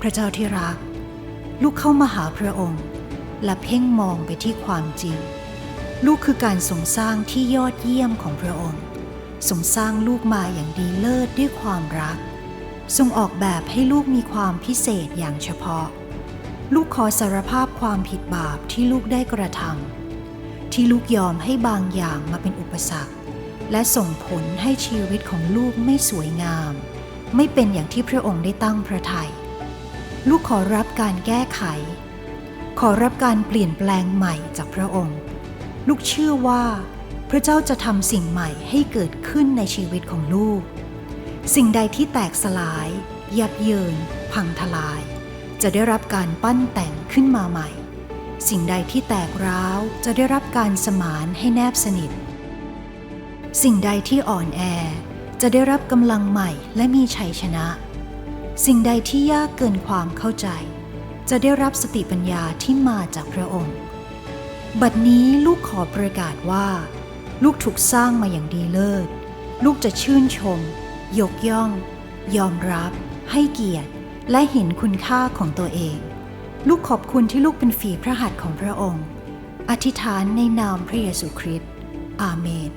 พระเจ้าที่รัก ลูกเข้ามาหาพระองค์ และเพ่งมองไปที่ความจริง ลูกคือการทรงสร้างที่ยอดเยี่ยมของพระองค์ทรงสร้างลูกมาอย่างดีเลิศด้วยความรัก ทรงออกแบบให้ลูกมีความพิเศษอย่างเฉพาะ ลูกขอสารภาพความผิดบาปที่ลูกได้กระทำที่ลูกยอมให้บางอย่างมาเป็นอุปสรรค และส่งผลให้ชีวิตของลูกไม่สวยงาม ไม่เป็นอย่างที่พระองค์ได้ตั้งพระทยัย ลูกขอรับการแก้ไข ขอรับการเปลี่ยนแปลงใหม่จากพระองค์ ลูกเชื่อว่า พระเจ้าจะทำสิ่งใหม่ให้เกิดขึ้นในชีวิตของลูก สิ่งใดที่แตกสลาย ยับเยิน พังทลาย จะได้รับการปั้นแต่งขึ้นมาใหม่ สิ่งใดที่แตกร้าวจะได้รับการสมานให้แนบสนิท สิ่งใดที่อ่อนแอจะได้รับกำลังใหม่และมีชัยชนะ สิ่งใดที่ยากเกินความเข้าใจ จะได้รับสติปัญญาที่มาจากพระองค์ บัดนี้ลูกขอประกาศว่า ลูกถูกสร้างมาอย่างดีเลิศ ลูกจะชื่นชม ยกย่อง ยอมรับ ให้เกียรติ และเห็นคุณค่าของตัวเอง ลูกขอบคุณที่ลูกเป็นฝีพระหัตถ์ของพระองค์ อธิษฐานในนามพระเยซูคริสต์อาเมน